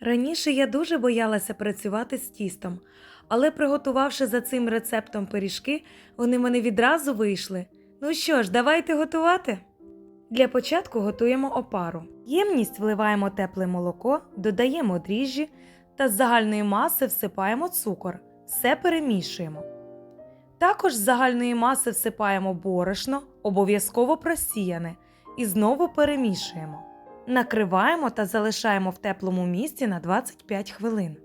Раніше я дуже боялася працювати з тістом, але приготувавши за цим рецептом пиріжки, вони мене відразу вийшли. Ну що ж, давайте готувати. Для початку готуємо опару. Ємність вливаємо тепле молоко, додаємо дріжджі та з загальної маси всипаємо цукор. Все перемішуємо. Також з загальної маси всипаємо борошно, обов'язково просіяне, і знову перемішуємо. Накриваємо та залишаємо в теплому місці на 25 хвилин.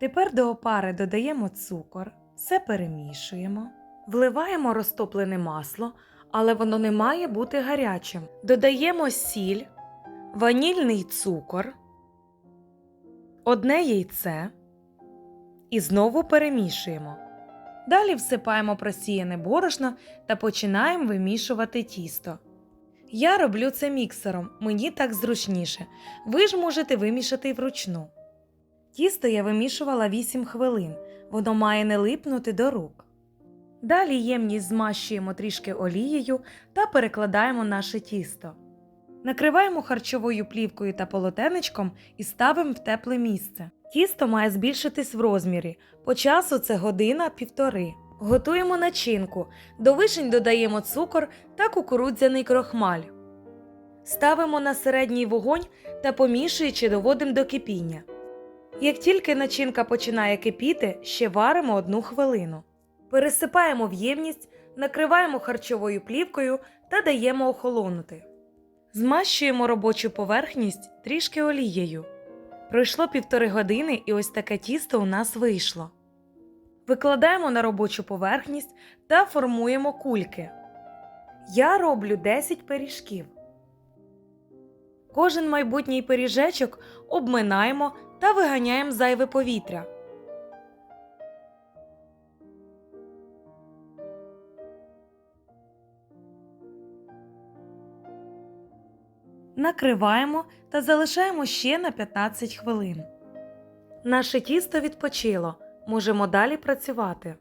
Тепер до опари додаємо цукор, все перемішуємо, вливаємо розтоплене масло, але воно не має бути гарячим. Додаємо сіль, ванільний цукор, одне яйце і знову перемішуємо. Далі всипаємо просіяне борошно та починаємо вимішувати тісто. Я роблю це міксером, мені так зручніше. Ви ж можете вимішати вручну. Тісто я вимішувала 8 хвилин, воно має не липнути до рук. Далі ємність змащуємо трішки олією та перекладаємо наше тісто. Накриваємо харчовою плівкою та полотенечком і ставимо в тепле місце. Тісто має збільшитись в розмірі. По часу це година півтори. Готуємо начинку. До вишень додаємо цукор та кукурудзяний крохмаль. Ставимо на середній вогонь та помішуючи доводимо до кипіння. Як тільки начинка починає кипіти, ще варимо одну хвилину. Пересипаємо в ємність, накриваємо харчовою плівкою та даємо охолонути. Змащуємо робочу поверхність трішки олією. Пройшло півтори години і ось таке тісто у нас вийшло. Викладаємо на робочу поверхність та формуємо кульки. Я роблю 10 пиріжків. Кожен майбутній пиріжечок обминаємо та виганяємо зайве повітря. Накриваємо та залишаємо ще на 15 хвилин. Наше тісто відпочило. Можемо далі працювати.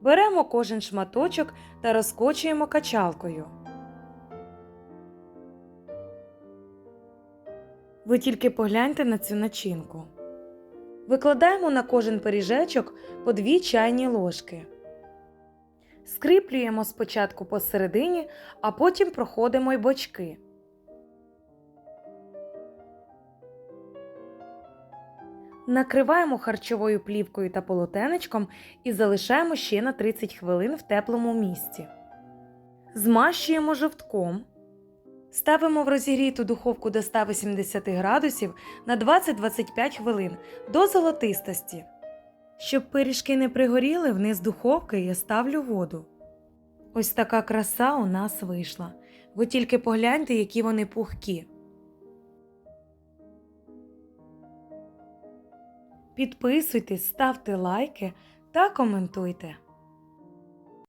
Беремо кожен шматочок та розкочуємо качалкою. Ви тільки погляньте на цю начинку. Викладаємо на кожен пиріжечок по 2 чайні ложки. Скріплюємо спочатку посередині, а потім проходимо й бочки. Накриваємо харчовою плівкою та полотенечком і залишаємо ще на 30 хвилин в теплому місці. Змащуємо жовтком. Ставимо в розігріту духовку до 180 градусів на 20-25 хвилин до золотистості. Щоб пиріжки не пригоріли, вниз духовки я ставлю воду. Ось така краса у нас вийшла. Ви тільки погляньте, які вони пухкі. Підписуйтесь, ставте лайки та коментуйте.